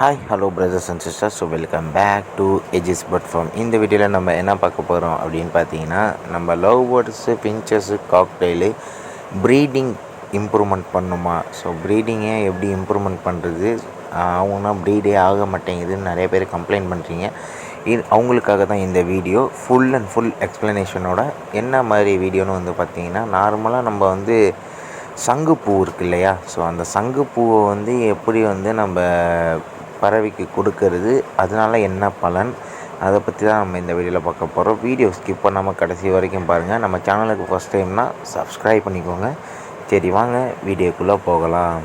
Hi hello brothers and sisters so welcome back to EGS bird farm இந்த வீடியோவில் நம்ம என்ன பார்க்க போகிறோம் அப்படின்னு பார்த்தீங்கன்னா நம்ம love birds finches cocktail breeding improvement பண்ணுமா? ஸோ ப்ரீடிங்கை எப்படி இம்ப்ரூவ்மெண்ட் பண்ணுறது அவங்கன்னா ப்ரீடே ஆக மாட்டேங்குதுன்னு நிறைய பேர் கம்ப்ளைண்ட் பண்ணுறீங்க இது அவங்களுக்காக தான் இந்த வீடியோ. ஃபுல் அண்ட் ஃபுல் எக்ஸ்ப்ளனேஷனோட என்ன மாதிரி வீடியோன்னு வந்து பார்த்தீங்கன்னா நார்மலாக நம்ம வந்து சங்குப்பூ இருக்கு இல்லையா? ஸோ அந்த சங்குப்பூவை வந்து எப்படி வந்து நம்ம பறவைக்கு கொடுக்கறது. அதனால என்ன பலன்? அதை பற்றி தான் நம்ம இந்த வீடியோவில் பார்க்க போகிறோம் வீடியோ ஸ்கிப் பண்ணாமல் கடைசி வரைக்கும் பாருங்கள் நம்ம சேனலுக்கு ஃபஸ்ட் டைம்னால் சப்ஸ்கிரைப் பண்ணிக்கோங்க. சரி வாங்க. வீடியோக்குள்ளே போகலாம்.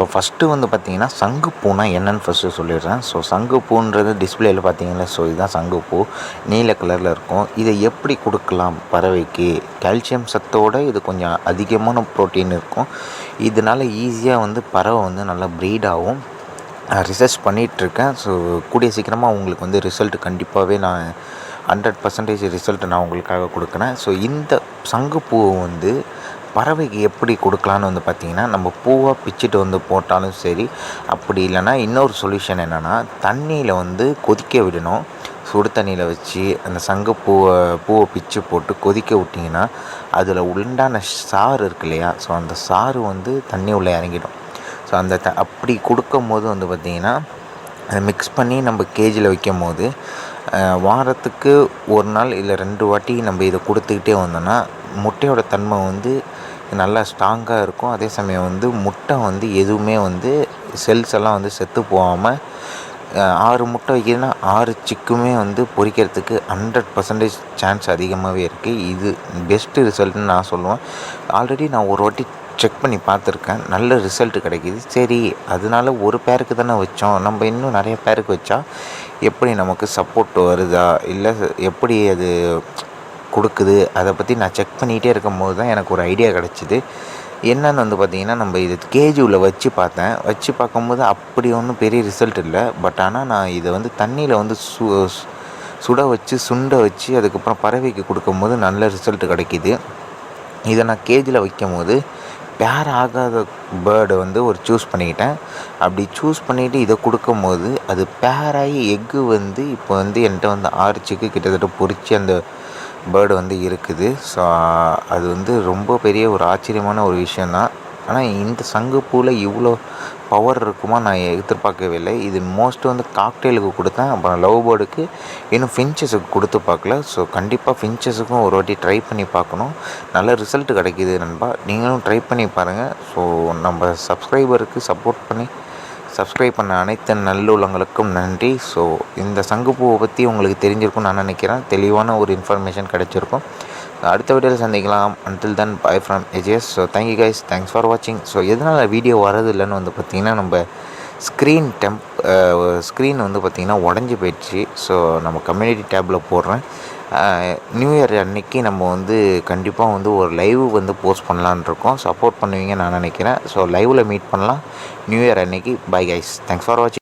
ஸோ ஃபஸ்ட்டு வந்து பார்த்திங்கன்னா சங்குப்பூனா என்னன்னு ஃபஸ்ட்டு சொல்லிடுறேன். ஸோ சங்குப்பூன்றது டிஸ்பிளேயில் பார்த்தீங்கன்னா ஸோ இதுதான் சங்குப்பூ நீல கலரில் இருக்கும். இதை எப்படி கொடுக்கலாம் பறவைக்கு? கால்சியம் சத்தோட இது கொஞ்சம் அதிகமான ப்ரோட்டீன் இருக்கும். இதனால் ஈஸியாக வந்து பறவை வந்து நல்லா ப்ரீட் ஆகும். ரிசர்ச் பண்ணிகிட்ருக்கேன் ஸோ கூடிய சீக்கிரமாக உங்களுக்கு வந்து ரிசல்ட் கண்டிப்பாகவே நான் ஹண்ட்ரட் பர்சன்டேஜ் ரிசல்ட் நான் உங்களுக்காக கொடுக்குறேன். ஸோ இந்த சங்குப்பூவை வந்து பறவைக்கு எப்படி கொடுக்கலான்னு வந்து பார்த்திங்கன்னா நம்ம பூவாக பிச்சுட்டு வந்து போட்டாலும் சரி அப்படி இல்லைன்னா இன்னொரு சொல்யூஷன் என்னென்னா தண்ணியில் வந்து கொதிக்க விடணும். சுடு தண்ணியில் வச்சு அந்த சங்கப்பூவை பூவை பூவை பிச்சு போட்டு கொதிக்க விட்டிங்கன்னா அதில் உண்டான சாறு இருக்கு இல்லையா? ஸோ அந்த சாறு வந்து தண்ணி உள்ளே இறங்கிடும். ஸோ அந்த த அப்படி கொடுக்கும் போது வந்து பார்த்திங்கன்னா அதை மிக்ஸ் பண்ணி நம்ம கேஜில் வைக்கும் போது வாரத்துக்கு ஒரு நாள் இல்லை ரெண்டு வாட்டி நம்ம இதை கொடுத்துக்கிட்டே வந்தோம்னா முட்டையோட தன்மை வந்து நல்லா ஸ்ட்ராங்காக இருக்கும். அதே சமயம் வந்து முட்டை வந்து எதுவுமே வந்து செல்ஸ் எல்லாம் வந்து செத்து போகாமல் ஆறு முட்டை வைக்கிறதுனா ஆறு சிக்குமே வந்து பொரிக்கிறதுக்கு ஹண்ட்ரட் பர்சன்டேஜ் சான்ஸ் அதிகமாகவே இருக்குது இது பெஸ்ட்டு ரிசல்ட்னு நான் சொல்லுவேன். ஆல்ரெடி நான் ஒரு வாட்டி செக் பண்ணி பார்த்துருக்கேன். நல்ல ரிசல்ட் கிடைக்கிது. சரி அதனால ஒரு பேருக்கு தானே வச்சோம். நம்ம இன்னும் நிறைய பேருக்கு வச்சா எப்படி நமக்கு சப்போர்ட் வருதா? இல்லை எப்படி அது கொடுக்குது. அதை பற்றி நான் செக் பண்ணிகிட்டே இருக்கும்போது தான் எனக்கு ஒரு ஐடியா கிடச்சிது. என்னென்னு வந்து பார்த்திங்கன்னா நம்ம இது கேஜியில் வச்சு பார்த்தேன். வச்சு பார்க்கும்போது அப்படி ஒன்றும் பெரிய ரிசல்ட் இல்லை. பட் ஆனால் நான் இதை வந்து தண்ணியில் வந்து சு சுட வச்சு சுண்ட வச்சு அதுக்கப்புறம் பறவைக்கு கொடுக்கும்போது நல்ல ரிசல்ட் கிடைக்கிது. இதை நான் கேஜியில் வைக்கும் போது பேர் ஆகாத பேர்டை வந்து ஒரு சூஸ் பண்ணிக்கிட்டேன். அப்படி சூஸ் பண்ணிவிட்டு இதை கொடுக்கும்போது அது பேராகி எக்கு வந்து இப்போ வந்து என்கிட்ட வந்து ஆறு சிக்கு கிட்டத்தட்ட பொறிச்சு அந்த பேர்டு வந்து இருக்குது. ஸோ அது வந்து ரொம்ப பெரிய ஒரு ஆச்சரியமான ஒரு விஷயந்தான் ஆனால் இந்த சங்குப்பூவில் இவ்வளோ பவர் இருக்குமா நான் எதிர்பார்க்கவே இல்லை இது மோஸ்ட் வந்து காக்டெயிலுக்கு கொடுத்தேன். அப்புறம் லவ் பேர்டுக்கு இன்னும் ஃபின்ச்சஸுக்கு கொடுத்து பார்க்கல. ஸோ கண்டிப்பாக ஃபின்ச்சஸுக்கும் ஒரு வாட்டி ட்ரை பண்ணி பார்க்கணும். நல்ல ரிசல்ட் கிடைக்கிது நண்பா. நீங்களும் ட்ரை பண்ணி பாருங்கள் ஸோ நம்ம சப்ஸ்கிரைபருக்கு சப்போர்ட் பண்ணி சப்ஸ்கிரைப் பண்ண அனைத்து நல்லுள்ளங்களுக்கும் நன்றி. ஸோ இந்த சங்குப்பூவை பற்றி உங்களுக்கு தெரிஞ்சிருக்கும்னு நான் நினைக்கிறேன். தெளிவான ஒரு இன்ஃபர்மேஷன் கிடச்சிருக்கும். அடுத்த வீடியோவில் சந்திக்கலாம். Until then bye from EGS so thank you guys thanks for வாட்சிங் ஸோ எதனால் வீடியோ வரது இல்லைன்னு வந்து பார்த்திங்கன்னா நம்ம ஸ்க்ரீன் டெம்ப் ஸ்க்ரீன் வந்து பார்த்திங்கன்னா உடஞ்சி போயிடுச்சு. ஸோ நம்ம கம்யூனிட்டி டேப்பில் போடுறேன். Uh, நியூ இயர் அன்னைக்கு நம்ம வந்து கண்டிப்பாக வந்து ஒரு லைவ் வந்து போஸ்ட் பண்ணலான் இருக்கோம். சப்போர்ட் பண்ணுவீங்க நான் நினைக்கிறேன். ஸோ லைவில் மீட் பண்ணலாம். நியூ இயர் அன்னைக்கு. பை கைஸ் தேங்க்ஸ் ஃபார் வாட்சிங்